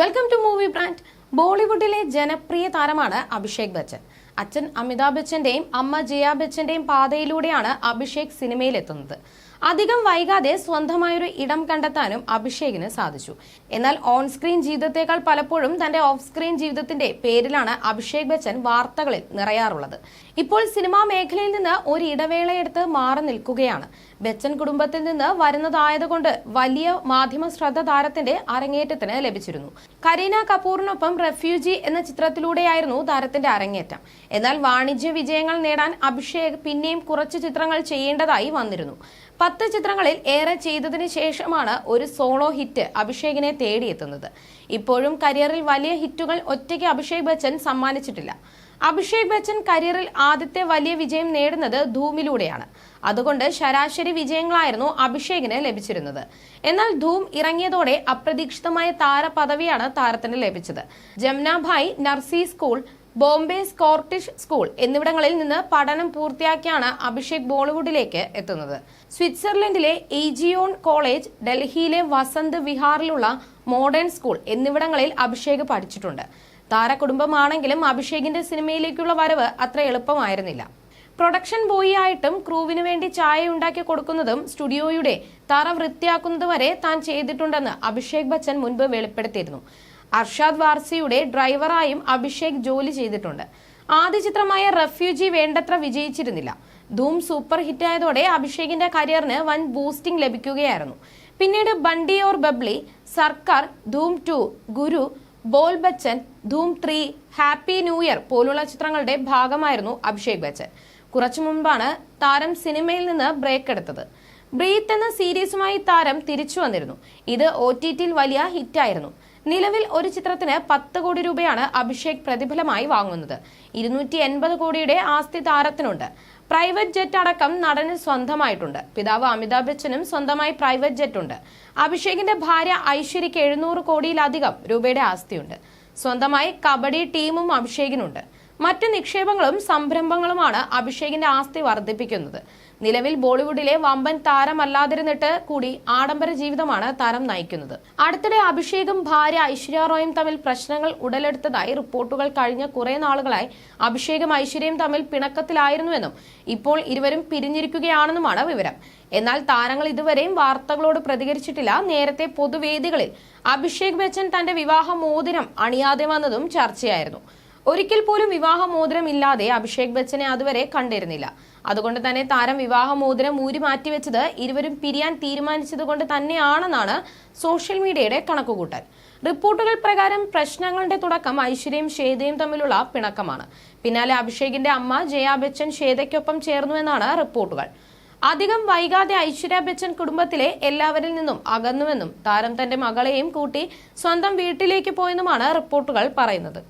Welcome to movie brand ബോളിവുഡിലെ ജനപ്രിയ താരമാണ് അഭിഷേക് ബച്ചൻ. അച്ഛൻ അമിതാഭ് ബച്ചന്റെയും അമ്മ ജയ ബച്ചന്റെയും പാതയിലൂടെയാണ് അഭിഷേക് സിനിമയിലെത്തുന്നത്. അധികം വൈകാതെ സ്വന്തമായൊരു ഇടം കണ്ടെത്താനും അഭിഷേകിന് സാധിച്ചു. എന്നാൽ ഓൺ സ്ക്രീൻ ജീവിതത്തെക്കാൾ പലപ്പോഴും തന്റെ ഓഫ് സ്ക്രീൻ ജീവിതത്തിന്റെ പേരിലാണ് അഭിഷേക് ബച്ചൻ വാർത്തകളിൽ നിറയാറുള്ളത്. ഇപ്പോൾ സിനിമാ മേഖലയിൽ നിന്ന് ഒരു ഇടവേളയെടുത്ത് മാറി നിൽക്കുകയാണ്. ബച്ചൻ കുടുംബത്തിൽ നിന്ന് വരുന്നതായതുകൊണ്ട് വലിയ മാധ്യമ ശ്രദ്ധ താരത്തിന്റെ അരങ്ങേറ്റത്തിന് ലഭിച്ചിരുന്നു. കരീന കപൂറിനൊപ്പം റെഫ്യൂജി എന്ന ചിത്രത്തിലൂടെയായിരുന്നു താരത്തിന്റെ അരങ്ങേറ്റം. എന്നാൽ വാണിജ്യ വിജയങ്ങൾ നേടാൻ അഭിഷേക് പിന്നെയും കുറച്ച് ചിത്രങ്ങൾ ചെയ്യേണ്ടതായി വന്നിരുന്നു. പത്ത് ചിത്രങ്ങളിൽ ഏറെ ചെയ്തതിന് ശേഷമാണ് ഒരു സോളോ ഹിറ്റ് അഭിഷേകിനെ തേടിയെത്തുന്നത്. ഇപ്പോഴും കരിയറിൽ വലിയ ഹിറ്റുകൾ ഒറ്റയ്ക്ക് അഭിഷേക് ബച്ചൻ സമ്മാനിച്ചിട്ടില്ല. അഭിഷേക് ബച്ചൻ കരിയറിൽ ആദ്യത്തെ വലിയ വിജയം നേടുന്നത് ധൂമിലൂടെയാണ്. അതുകൊണ്ട് ശരാശരി വിജയങ്ങളായിരുന്നു അഭിഷേകിന് ലഭിച്ചിരുന്നത്. എന്നാൽ ധൂം ഇറങ്ങിയതോടെ അപ്രതീക്ഷിതമായ താരപദവിയാണ് താരത്തിന് ലഭിച്ചത്. Jamnabai Narsee school Bombay Scottish school എന്നിവിടങ്ങളിൽ നിന്ന് പഠനം പൂർത്തിയാക്കിയാണ് അഭിഷേക് ബോളിവുഡിലേക്ക് എത്തുന്നത്. സ്വിറ്റ്സർലൻഡിലെ എയ്ജിയോൺ കോളേജ് ഡൽഹിയിലെ വസന്ത് വിഹാറിലുള്ള മോഡേൺ സ്കൂൾ എന്നിവിടങ്ങളിൽ അഭിഷേക് പഠിച്ചിട്ടുണ്ട്. താരകുടുംബമാണെങ്കിലും അഭിഷേകിന്റെ സിനിമയിലേക്കുള്ള വരവ് അത്ര എളുപ്പമായിരുന്നില്ല. പ്രൊഡക്ഷൻ ബോയി ആയിട്ടും ക്രൂവിന് വേണ്ടി ചായ ഉണ്ടാക്കി കൊടുക്കുന്നതും സ്റ്റുഡിയോയുടെ തറ വൃത്തിയാക്കുന്നത് വരെ താൻ ചെയ്തിട്ടുണ്ടെന്ന് അഭിഷേക് ബച്ചൻ മുൻപ് വെളിപ്പെടുത്തിയിരുന്നു. അർഷാദ് വാർസിയുടെ ഡ്രൈവറായും അഭിഷേക് ജോലി ചെയ്തിട്ടുണ്ട്. ആദ്യ ചിത്രമായ റെഫ്യൂജി വേണ്ടത്ര വിജയിച്ചിരുന്നില്ല. ധൂം സൂപ്പർ ഹിറ്റായതോടെ അഭിഷേകിന്റെ കരിയറിന് വൻ ബൂസ്റ്റിംഗ് ലഭിക്കുകയായിരുന്നു. പിന്നീട് Bunty Aur Babli Sarkar Dhoom two Guru Bol Bachchan Dhoom three happy new year പോലുള്ള ചിത്രങ്ങളുടെ ഭാഗമായിരുന്നു അഭിഷേക് ബച്ചൻ. കുറച്ചു മുൻപാണ് താരം സിനിമയിൽ നിന്ന് ബ്രേക്ക് എടുത്തത്. ബ്രീത്ത് എന്ന സീരീസുമായി താരം തിരിച്ചു വന്നിരുന്നു. ഇത് ഒ ടി ടിയിൽ വലിയ ഹിറ്റായിരുന്നു. നിലവിൽ ഒരു ചിത്രത്തിന് പത്ത് കോടി രൂപയാണ് അഭിഷേക് പ്രതിഫലമായി വാങ്ങുന്നത്. ഇരുന്നൂറ്റി എൺപത് കോടിയുടെ ആസ്തി താരത്തിനുണ്ട്. പ്രൈവറ്റ് ജെറ്റ് അടക്കം നടന് സ്വന്തമായിട്ടുണ്ട്. പിതാവ് അമിതാഭ് ബച്ചനും സ്വന്തമായി പ്രൈവറ്റ് ജെറ്റ് ഉണ്ട് അഭിഷേകിന്റെ ഭാര്യ ഐശ്വര്യയ്ക്ക് എഴുന്നൂറ് കോടിയിലധികം രൂപയുടെ ആസ്തിയുണ്ട്. സ്വന്തമായി കബഡി ടീമും അഭിഷേകിനുണ്ട്. മറ്റ് നിക്ഷേപങ്ങളും സംരംഭങ്ങളുമാണ് അഭിഷേകിന്റെ ആസ്തി വർദ്ധിപ്പിക്കുന്നത്. നിലവിൽ ബോളിവുഡിലെ വമ്പൻ താരമല്ലാതിരുന്നിട്ട് കൂടി ആഡംബര ജീവിതമാണ് താരം നയിക്കുന്നത്. അടുത്തിടെ അഭിഷേകും ഭാര്യ ഐശ്വര്യ റോയും തമ്മിൽ പ്രശ്നങ്ങൾ ഉടലെടുത്തതായി റിപ്പോർട്ടുകൾ കഴിഞ്ഞ കുറെ നാളുകളായി അഭിഷേകും ഐശ്വര്യയും തമ്മിൽ പിണക്കത്തിലായിരുന്നുവെന്നും ഇപ്പോൾ ഇരുവരും പിരിഞ്ഞിരിക്കുകയാണെന്നുമാണ് വിവരം. എന്നാൽ താരങ്ങൾ ഇതുവരെയും വാർത്തകളോട് പ്രതികരിച്ചിട്ടില്ല. നേരത്തെ പൊതുവേദികളിൽ അഭിഷേക് ബച്ചൻ തന്റെ വിവാഹ മോതിരം അണിയാതെ വന്നതും ചർച്ചയായിരുന്നു. ഒരിക്കൽ പോലും വിവാഹമോതിരമില്ലാതെ അഭിഷേക് ബച്ചനെ അതുവരെ കണ്ടിരുന്നില്ല. അതുകൊണ്ട് തന്നെ താരം വിവാഹമോതിരം ഊരി മാറ്റിവെച്ചത് ഇരുവരും പിരിയാൻ തീരുമാനിച്ചത് കൊണ്ട് തന്നെയാണെന്നാണ് സോഷ്യൽ മീഡിയയുടെ കണക്കുകൂട്ടൽ. റിപ്പോർട്ടുകൾ പ്രകാരം പ്രശ്നങ്ങളുടെ തുടക്കം ഐശ്വര്യയും ശ്വേതയും തമ്മിലുള്ള പിണക്കമാണ്. പിന്നാലെ അഭിഷേകിന്റെ അമ്മ ജയാ ബച്ചൻ ശ്വേതയ്ക്കൊപ്പം ചേർന്നുവെന്നാണ് റിപ്പോർട്ടുകൾ. അധികം വൈകാതെ ഐശ്വര്യ ബച്ചൻ കുടുംബത്തിലെ എല്ലാവരിൽ നിന്നും അകന്നുവെന്നും താരം തന്റെ മകളെയും കൂട്ടി സ്വന്തം വീട്ടിലേക്ക് പോയെന്നുമാണ് റിപ്പോർട്ടുകൾ പറയുന്നത്.